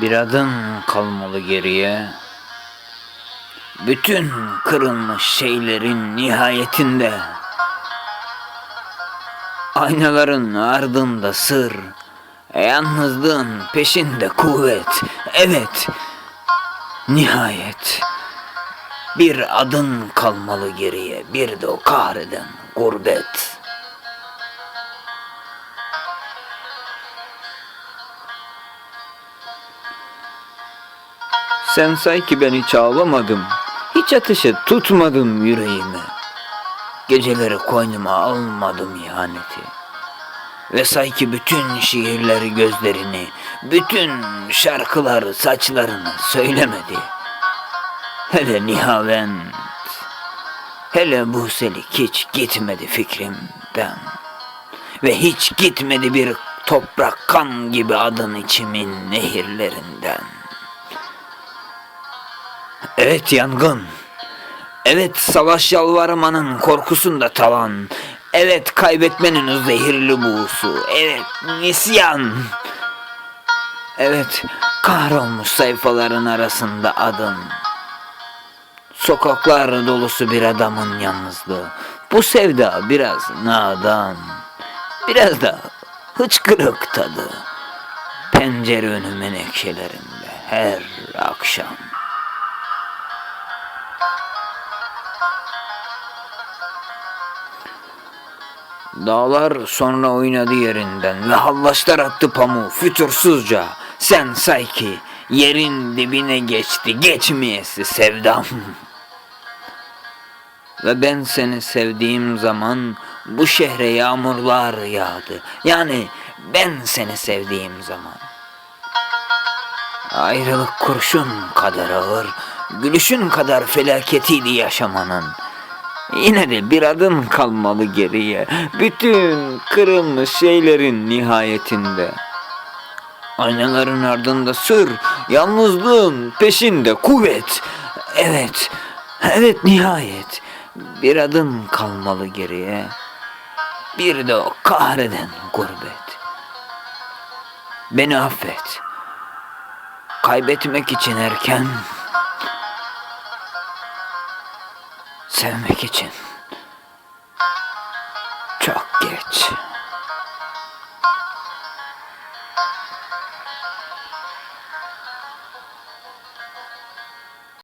Bir adım kalmalı geriye. Bütün kırılmış şeylerin nihayetinde aynaların ardında sır Yalnızlığın peşinde kuvvet. Evet. Nihayet. Bir adın kalmalı geriye. Bir de o kahreden gurbet. Sen say ki ben hiç ağlamadım. Hiç ateşe tutmadım yüreğimi. Geceleri koynuma almadım ihaneti. Ve say ki bütün şiirleri gözlerini, bütün şarkıları saçlarını söylemedi. Hele Nihavent, hele Buselik hiç gitmedi fikrimden. Ve hiç gitmedi bir toprak kan gibi adın içimin nehirlerinden. Evet yangın. Evet savaş yalvarmanın korkusunda tavan. Evet kaybetmenin o zehirli buğusu. Evet nisyan. Evet kahrolmuş sayfaların arasında adın. Sokaklar dolusu bir adamın yalnızlığı. Bu sevda biraz nadan. Biraz da hıçkırık tadı. Pencere önü menekşelerinde her akşam. Dağlar sonra oynadı yerinden ve hallaşlar attı pamuğu fütursuzca. Sen say ki yerin dibine geçti geçmeyesi sevdam. ve ben seni sevdiğim zaman bu şehre yağmurlar yağdı. Yani ben seni sevdiğim zaman. Ayrılık kurşun kadar ağır, gülüşün kadar felaketiydi yaşamanın. Yine de bir adım kalmalı geriye. Bütün kırılmış şeylerin nihayetinde. Aynaların ardında sır, yalnızlığın peşinde kuvvet. Evet, evet nihayet. Bir adım kalmalı geriye. Bir de o kahreden gurbet. Beni affet. Kaybetmek için erken, sevmek için çok geç.